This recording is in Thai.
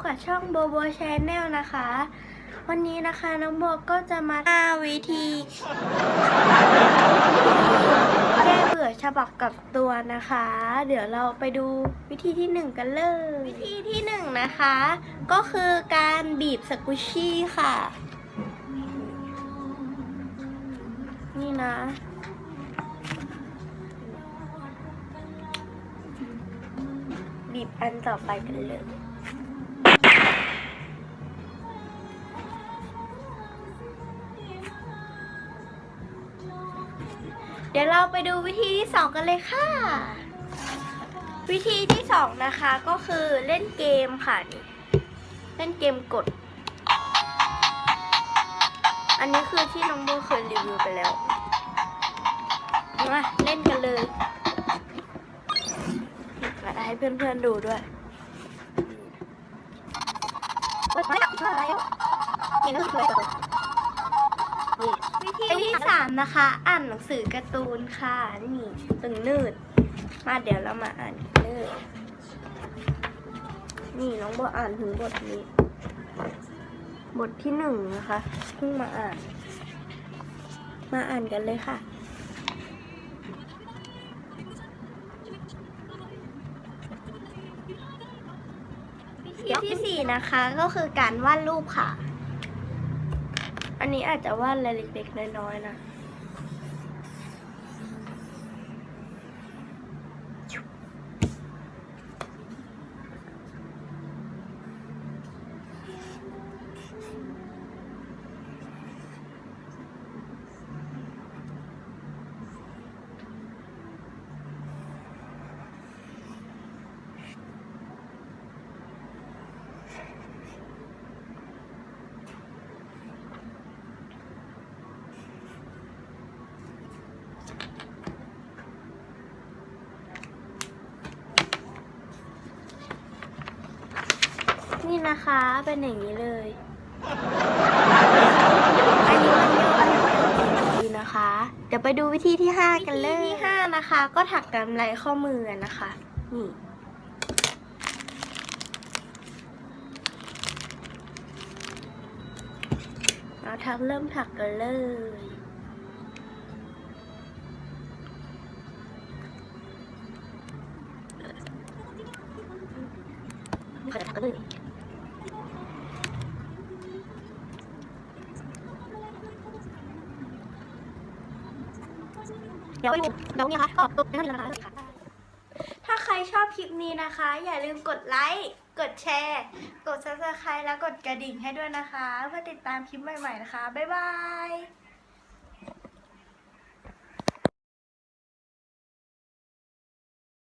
โบชแนลนะคะ วันนี้นะคะน้องโบก็จะมาหาวิธีแก้เบื่อฉบับกับตัวนะคะ เดี๋ยวเราไปดูวิธีที่หนึ่งกันเลย วิธีที่หนึ่งนะคะ ก็คือการบีบสกุชชี่ค่ะ นี่นะบีบอันต่อไปกันเลย เดี๋ยวเราไปดูวิธีที่สองกันเลยค่ะ วิธีที่สองนะคะก็คือเล่นเกมค่ะนี่เล่นเกมกด อันนี้คือที่น้องโบเคยรีวิวไปแล้วมาเล่นกันเลยมาให้เพื่อนๆดูด้วยวิธี ที่สามนะคะ อ่านหนังสือการ์ตูนค่ะ นี่ตึงนืด มาเดี๋ยวเรามาอ่านนเลยนี่น้องโบอ่านถึงบทนี้ บทที่หนึ่งนะคะเพิ่งมาอ่าน มาอ่านกันเลยค่ะ วิธีที่สี่นะคะก็คือการวาดรูปค่ะ อันนี้อาจจะวาดอะไรเล็กๆน้อยๆนะ นี่นะคะเป็นอย่างนี้เลย อันนี้มันย่อดีนะคะ เดี๋ยวไปดูวิธีที่ 5 กันเลยวิธีที่ 5 นะคะ ก็ถักกำไรข้อมือนะคะ นี่เราทักเริ่มถักกันเลยถักกันเลย เดี๋ยวเดี๋ยวนี่ค่ะขอบตุ๊บนะคะถ้าใครชอบคลิปนี้นะคะ อย่าลืมกดไลค์ กดแชร์ กด subscribe และกดกระดิ่งให้ด้วยนะคะ เพื่อติดตามคลิปใหม่ๆนะคะ บ๊ายบาย